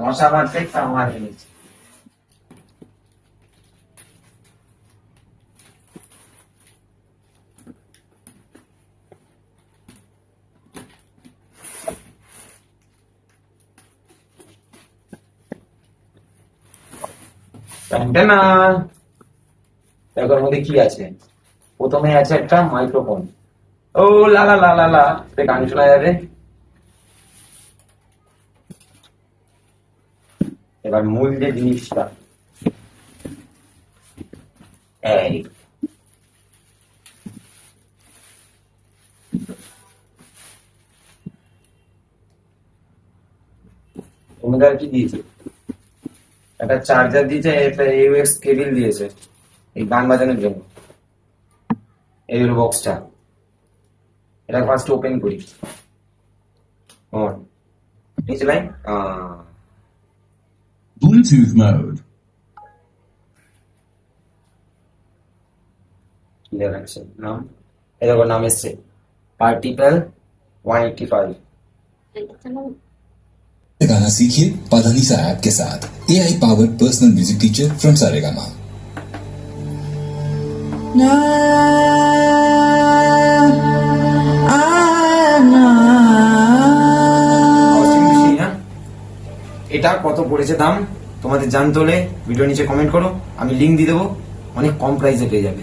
মশা মারতে আমার এনেছে না দেখো মধ্যে কি আছে? প্রথমে আছে একটা মাইক্রোফোন ও, লা লা লা লা গান শোনা যাবে। এবার মূল যে জিনিসটা, এই। তোমাদের কি দিয়েছে? একটা চার্জার দিয়েছে, একটা ইউএস কেবিল দিয়েছে, এই গান বাজানোর জন্য। এই হলো বক্সটা এটা ফার্স্ট ওপেন করি। অন নিচে লাইন Bluetooth mode. কি দেখাচ্ছে নাম এই দেখো নাম এসছে পার্টিপেল ওয়ান এইটি ফাইভ गाना सीखिए पाधानीसा ऐप के साथ A I powered personal music teacher from Saregama হ্যাঁ? এটা কত পড়েছে দাম তোমাদের জানতে হলে ভিডিও নিচে কমেন্ট করো, আমি লিঙ্ক দিয়ে দেবো, অনেক কম প্রাইসে পেয়ে যাবে।